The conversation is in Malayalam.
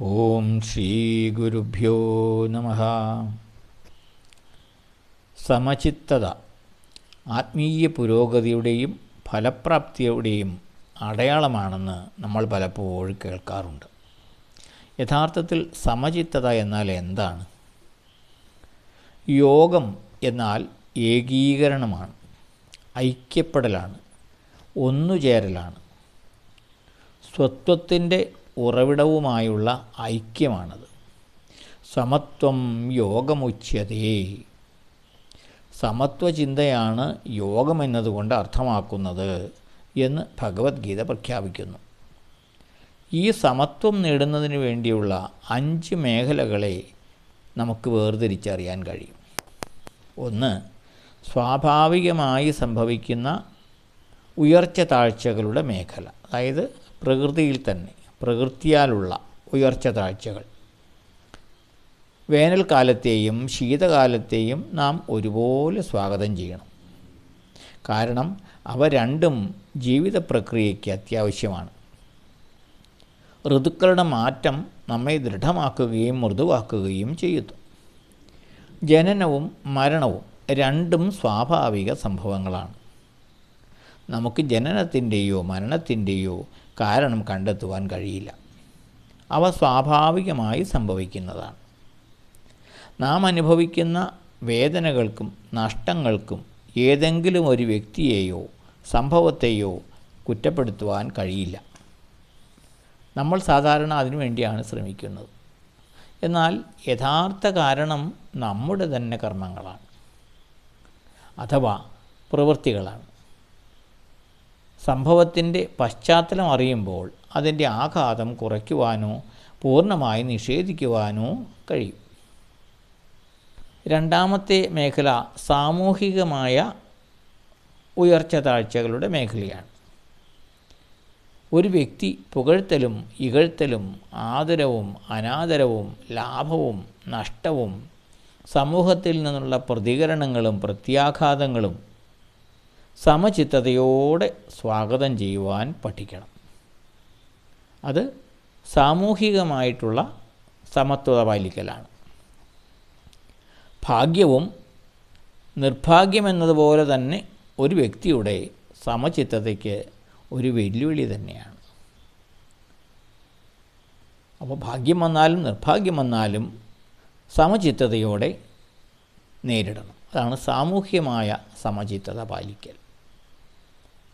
ഓം ശ്രീ ഗുരുഭ്യോ നമ. സമചിത്തത ആത്മീയ പുരോഗതിയുടെയും ഫലപ്രാപ്തിയുടെയും അടയാളമാണെന്ന് നമ്മൾ പലപ്പോഴും കേൾക്കാറുണ്ട്. യഥാർത്ഥത്തിൽ സമചിത്തത എന്നാൽ എന്താണ്? യോഗം എന്നാൽ ഏകീകരണമാണ് ഐക്യപ്പെടലാണ് ഒന്നുചേരലാണ്. സ്വത്വത്തിന്റെ ഉറവിടവുമായുള്ള ഐക്യമാണത്. സമത്വം യോഗമുച്യതേ. സമത്വചിന്തയാണ് യോഗമെന്നതുകൊണ്ട് അർത്ഥമാക്കുന്നത് എന്ന് ഭഗവത്ഗീത പ്രഖ്യാപിക്കുന്നു. ഈ സമത്വം നേടുന്നതിന് വേണ്ടിയുള്ള അഞ്ച് മേഖലകളെ നമുക്ക് വേർതിരിച്ചറിയാൻ കഴിയും. ഒന്ന് സ്വാഭാവികമായി സംഭവിക്കുന്ന ഉയർച്ച താഴ്ചകളുടെ മേഖല. അതായത് പ്രകൃതിയിൽ തന്നെ. പ്രകൃതിയാലുള്ള ഉയർച്ച താഴ്ചകൾ. വേനൽക്കാലത്തെയും ശീതകാലത്തെയും നാം ഒരുപോലെ സ്വാഗതം ചെയ്യണം. കാരണം അവ രണ്ടും ജീവിത പ്രക്രിയയ്ക്ക് അത്യാവശ്യമാണ്. ഋതുക്കളുടെ മാറ്റം നമ്മെ ദൃഢമാക്കുകയും മൃദുവാക്കുകയും ചെയ്യുന്നു. ജനനവും മരണവും രണ്ടും സ്വാഭാവിക സംഭവങ്ങളാണ്. നമുക്ക് ജനനത്തിന്റെയോ മരണത്തിന്റെയോ കാരണം കണ്ടെത്തുവാൻ കഴിയില്ല. അവ സ്വാഭാവികമായി സംഭവിക്കുന്നതാണ്. നാം അനുഭവിക്കുന്ന വേദനകൾക്കും നഷ്ടങ്ങൾക്കും ഏതെങ്കിലും ഒരു വ്യക്തിയെയോ സംഭവത്തെയോ കുറ്റപ്പെടുത്തുവാൻ കഴിയില്ല. നമ്മൾ സാധാരണ അതിനുവേണ്ടിയാണ് ശ്രമിക്കുന്നത്. എന്നാൽ യഥാർത്ഥ കാരണം നമ്മുടെ തന്നെ കർമ്മങ്ങളാണ്. അഥവാ പ്രവൃത്തികളാണ്. സംഭവത്തിന്റെ പശ്ചാത്തലം അറിയുമ്പോൾ അതിന്റെ ആഘാതം കുറയ്ക്കുവാനോ പൂർണമായി നിഷേധിക്കുവാനോ കഴിയും. രണ്ടാമത്തെ മേഖല സാമൂഹികമായ ഉയർച്ച താഴ്ചകളുടെ മേഖലയാണ്. ഒരു വ്യക്തി പുകഴ്ത്തലും ഇകഴ്ത്തലും ആദരവും അനാദരവും ലാഭവും നഷ്ടവും സമൂഹത്തിൽ നിന്നുള്ള പ്രതികരണങ്ങളും പ്രത്യാഘാതങ്ങളും സമചിത്തതയോടെ സ്വാഗതം ചെയ്യുവാൻ പഠിക്കണം. അത് സാമൂഹികമായിട്ടുള്ള സമത്വത പാലിക്കലാണ്. ഭാഗ്യവും നിർഭാഗ്യമെന്നതുപോലെ തന്നെ ഒരു വ്യക്തിയുടെ സമചിത്തതയ്ക്ക് ഒരു വെല്ലുവിളി തന്നെയാണ്. അപ്പോൾ ഭാഗ്യം വന്നാലും നിർഭാഗ്യം വന്നാലും സമചിത്തതയോടെ നേരിടണം. അതാണ് സാമൂഹ്യമായ സമചിത്തത പാലിക്കൽ.